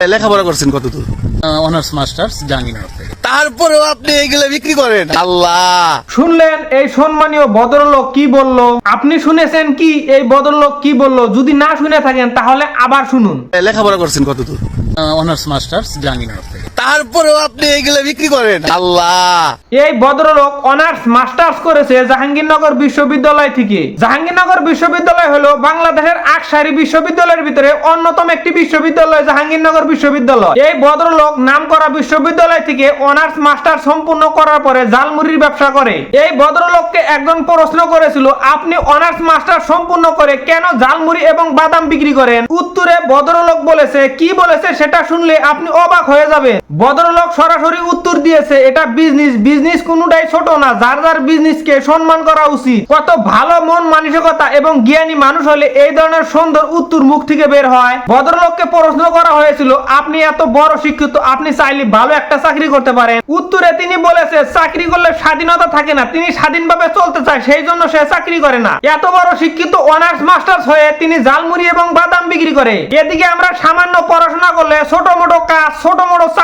লেখাপড়া করছেন কতদূর? অনার্স মাস্টার্স জাহাঙ্গীরনগর থেকে। তারপরেও আপনি এগুলো বিক্রি করেন? আল্লাহ! শুনলেন এই সম্মানীয় ভদ্রলোক কি বলল? আপনি শুনেছেন কি? এই ভদ্রলোক কি বলল? যদি না শুনে থাকেন তাহলে আবার শুনুন। লেখাপড়া করছেন কতদূর? অনার্স মাস্টার্স জাহাঙ্গীরনগর তারপরেও আপনি এগুলো বিক্রি করেন। আল্লাহ। এই ভদ্রলোক অনার্স, মাস্টার্স করেছে জাহাঙ্গীরনগর বিশ্ববিদ্যালয় থেকে। জাহাঙ্গীরনগর বিশ্ববিদ্যালয় হলো বাংলাদেশের আকসারি বিশ্ববিদ্যালয়ের ভিতরে অন্যতম একটি বিশ্ববিদ্যালয়, জাহাঙ্গীরনগর বিশ্ববিদ্যালয়। এই ভদ্রলোক নাম করা বিশ্ববিদ্যালয় থেকে অনার্স মাস্টার সম্পূর্ণ করার পরে জালমুড়ির ব্যবসা করে। এই ভদ্রলোককে একজন প্রশ্ন করেছিল, আপনি অনার্স মাস্টার সম্পূর্ণ করে কেন জালমুড়ি এবং বাদাম বিক্রি করেন? উত্তরে ভদ্রলোক বলেছে, কি বলেছে সেটা শুনলে আপনি অবাক হয়ে যাবেন। ভদ্রলোক সরাসরি উত্তর দিয়েছে, এটা বিজনেস বিজনেস কোনটাই ছোট না। যার যার বিজনেসকে সম্মান করা উচিত। কত ভালো মন, মানসিকতা এবং জ্ঞানী মানুষ হলে এই ধরনের সুন্দর উত্তর মুখ থেকে বের হয়। ভদ্রলোককে প্রশ্ন করা হয়েছিল, আপনি এত বড় শিক্ষিত, আপনি চাইলে ভালো একটা চাকরি করতে পারেন। উত্তরে তিনি বলেছে, চাকরি করলে স্বাধীনতা থাকে না। তিনি স্বাধীনভাবে চলতে চায়, সেই জন্য সে চাকরি করে না। এত বড় শিক্ষিত অনার্স মাস্টার্স হয়ে তিনি জালমুড়ি এবং বাদাম বিক্রি করে। এদিকে আমরা সামান্য পড়াশোনা করলে ছোট মোটো কাজ, ছোট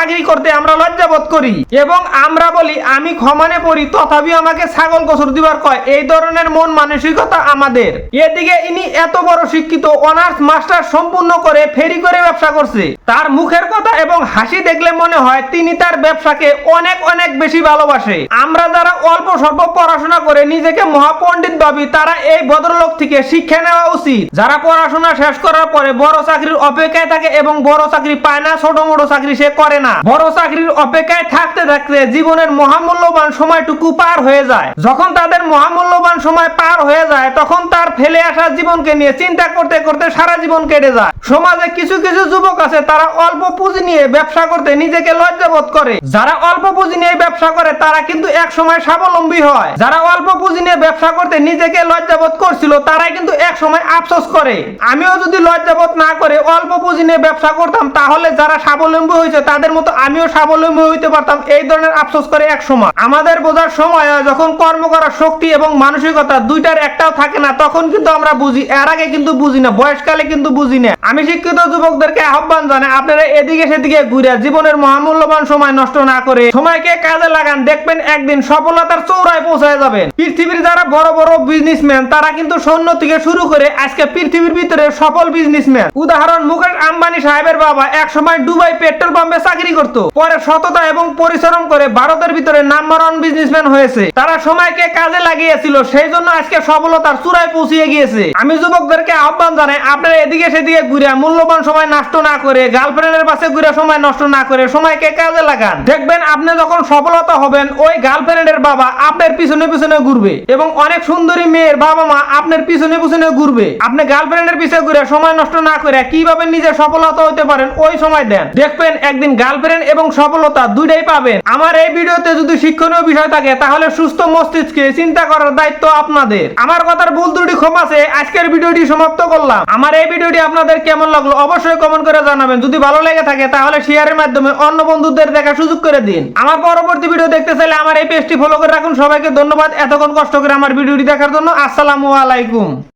চাকরি করতে আমরা লজ্জাবোধ করি। এবং আমরা বলি, আমি ক্ষমানে পড়ি তথাপি আমাকে ছাগল গোসর দিবার কয়। এই ধরনের মন মানসিকতা আমাদের। এদিকে ইনি এত বড় শিক্ষিত, অনার্স মাস্টার সম্পূর্ণ করে ফেরি করে ব্যবসা করছে। তার মুখের কথা এবং হাসি দেখলে মনে হয় তিনি তার ব্যবসাকে অনেক অনেক বেশি ভালোবাসে। আমরা যারা অল্প, স্বল্প পড়াশোনা করে নিজেকে মহাপণ্ডিত ভাবি, তারা এই ভদ্রলোক থেকে শিক্ষা নেওয়া উচিত। যারা পড়াশোনা শেষ করার পরে বড় চাকরির অপেক্ষায় থাকে এবং বড় চাকরি পায় না, ছোট মোটো চাকরি সে করে না। বড় চাকরির অপেক্ষায় থাকতে থাকতে জীবনের মহামূল্যবান সময়টুকু পার হয়ে যায়। যখন তাদের মহামূল্যবান সময় পার হয়ে যায়, তখন তার ফেলে আসা জীবনকে নিয়ে চিন্তা করতে করতে সারা জীবন কেটে যায়। সমাজে কিছু কিছু যুবক আছে তারা অল্প পুঁজি নিয়ে ব্যবসা করতে নিজেকে লজ্জাবোধ করে, যারা অল্প পুঁজি নিয়ে ব্যবসা করে, তারা কিন্তু এক সময় স্বাবলম্বী হয়। যারা অল্প পুঁজি নিয়ে ব্যবসা করতে নিজেকে লজ্জাবোধ করছিল, তারাই কিন্তু এক সময় আফসোস করে। আমিও যদি লজ্জাবোধ না করে অল্প পুঁজি নিয়ে ব্যবসা করতাম, তাহলে যারা স্বাবলম্বী হয়েছে, তাদের মতো আমিও স্বাবলম্বী হইতে পারতাম এই ধরনের আফসোস করে এক সময় আমাদের বোঝার সময় যখন কর্ম করার শক্তি এবং মানসিকতা দুইটার একটাও থাকে না, তখন কিন্তু আমরা বুঝি, এর আগে কিন্তু বুঝি না, বয়সকালে কিন্তু বুঝি না। আমি শিক্ষিত যুবকদেরকে আহ্বান জানাই আপনারা এদিকে সেদিকে ঘুরে জীবনের মহামূল্যবান সময় নষ্ট না করে সময়কে কাজে লাগান, দেখবেন একদিন সফলতার চৌড়ায় পৌঁছায় যাবেন। পৃথিবীর যারা বড় বড় বিজনেসম্যান তারা কিন্তু সৈন্য থেকে শুরু করে আজকে পৃথিবীর ভিতরে সফল বিজনেসম্যান উদাহরণ, মুকেশ আম্বানি সাহেবের বাবা এক সময় দুবাই পেট্রোল পাম্পে চাকরি করত। পরে সততা এবং পরিশ্রম করে ভারতের ভিতরে নাম্বার ওয়ান বিজনেসম্যান হয়েছে। তারা সময়কে কাজে লাগিয়েছিল, সেই জন্য আজকে সফলতার চূড়ায় পৌঁছিয়ে গিয়েছে। আমি যুবকদেরকে আহ্বান জানাই, আপনারা এদিকে সেদিকে ঘুরে মূল্যবান সময় নষ্ট না করে গার্লফ্রেন্ডের পাশে ঘুরে সময় নষ্ট না করে সময়কে কাজে লাগান। দেখবেন আপনি যখন সফলতা হবেন, ওই গার্লফ্রেন্ডের বাবা আপনার পিছনে পিছনে ঘুরবে এবং অনেক সুন্দরী মেয়ের বাবা মা আপনার পিছনে পিছনে ঘুরবে। আপনি গার্লফ্রেন্ডের পিছনে ঘুরে সময় নষ্ট না করে কীভাবে নিজের সফলতা হতে পারেন, ওই সময় দেন। দেখবেন একদিন গার্লফ্রেন্ড এবং সফলতা দুইটাই পাবেন। আমার এই ভিডিওতে যদি শিক্ষণীয় বিষয় থাকে, তাহলে সুস্থ মস্তিষ্কে চিন্তা করার দায়িত্ব আপনাদের। আমার কথার ভুল ত্রুটি ক্ষমা চেয়ে আজকের ভিডিওটি সমাপ্ত করলাম। আমার এই ভিডিওটি আপনাদের কেমন লাগল অবশ্যই কমেন্ট করে জানাবেন। যদি ভালো লেগে থাকে, তাহলে শেয়ারের মাধ্যমে অন্য বন্ধুদের দেখার সুযোগ করে দিন। আমার পরবর্তী ভিডিও দেখতে চাইলে আমার এই পেজটি ফলো করে রাখুন। সবাইকে ধন্যবাদ। এতক্ষণ কষ্ট করে আমার ভিডিওটি দেখার জন্য। আসসালামু আলাইকুম।